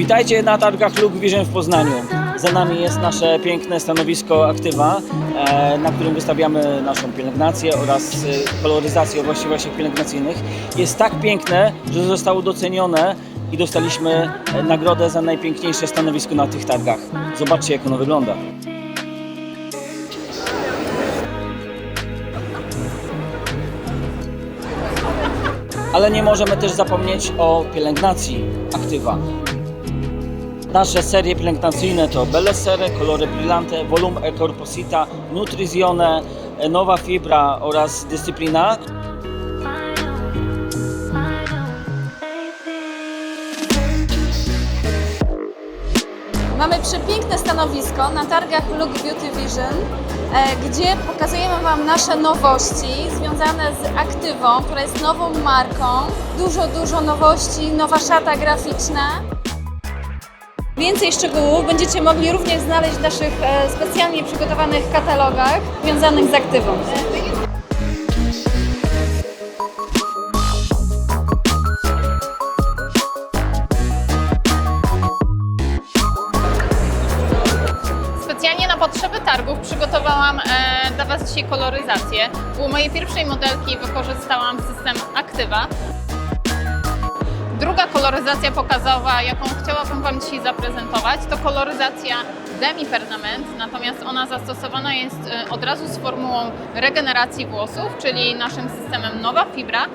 Witajcie na targach Look Vision w Poznaniu. Za nami jest nasze piękne stanowisko Aktywa, e, na którym wystawiamy naszą pielęgnację oraz e, koloryzację o właściwościach pielęgnacyjnych. Jest tak piękne, że zostało docenione i dostaliśmy e, nagrodę za najpiękniejsze stanowisko na tych targach. Zobaczcie, jak ono wygląda. Ale nie możemy też zapomnieć o pielęgnacji Aktywa. Nasze serie pielęgnacyjne to Bellessere, Colore Brillante, Volum e Corposita, Nutrizione, Nowa Fibra oraz Dyscyplina. Mamy przepiękne stanowisko na targach Look Beauty Vision, e, gdzie pokazujemy Wam nasze nowości związane z Aktywą, która jest nową marką. Dużo, dużo nowości, nowa szata graficzna. Więcej szczegółów będziecie mogli również znaleźć w naszych e, specjalnie przygotowanych katalogach związanych z Aktywą. Specjalnie na potrzeby targów przygotowałam e, dla Was dzisiaj koloryzację. U mojej pierwszej modelki wykorzystałam system Aktywa. Druga koloryzacja pokazowa, jaką chciałabym Wam dzisiaj zaprezentować, to koloryzacja Demi Permanent, natomiast ona zastosowana jest e, od razu z formułą regeneracji włosów, czyli naszym systemem Nowa Fibra.